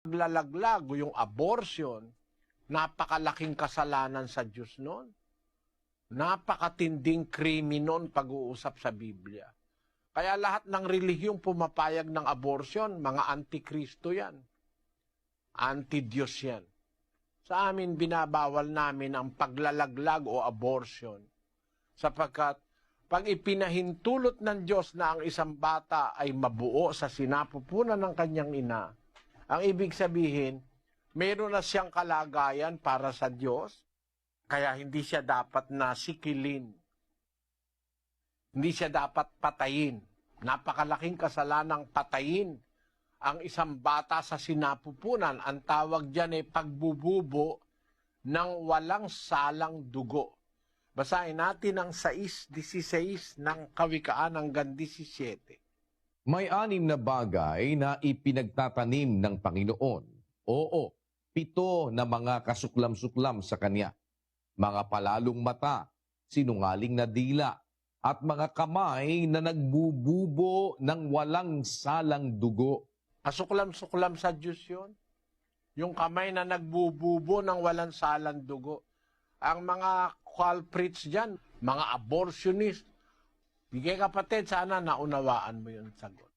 Paglalaglag o yung abortion, napakalaking kasalanan sa Diyos noon. Napakatinding kriminon pag-uusap sa Biblia. Kaya lahat ng relihiyong pumapayag ng abortion, mga antikristo yan. Anti-Diyos yan. Sa amin, binabawal namin ang paglalaglag o abortion. Sapagkat pag ipinahintulot ng Diyos na ang isang bata ay mabuo sa sinapupunan ng kanyang ina, ang ibig sabihin, meron na siyang kalagayan para sa Diyos, kaya hindi siya dapat nasikilin. Hindi siya dapat patayin. Napakalaking kasalanang patayin ang isang bata sa sinapupunan. Ang tawag dyan ay pagbububo ng walang salang dugo. Basahin natin ang 6.16 ng Kawikaan hanggang 17. May anim na bagay na ipinagtatanim ng Panginoon. Oo, pito na mga kasuklam-suklam sa Kanya. Mga palalong mata, sinungaling na dila, at mga kamay na nagbububo ng walang salang dugo. Kasuklam-suklam sa Diyos yun. Yung kamay na nagbububo ng walang salang dugo. Ang mga culprits dyan, mga abortionist. Bigay kapatid, sana naunawaan mo yung sagot.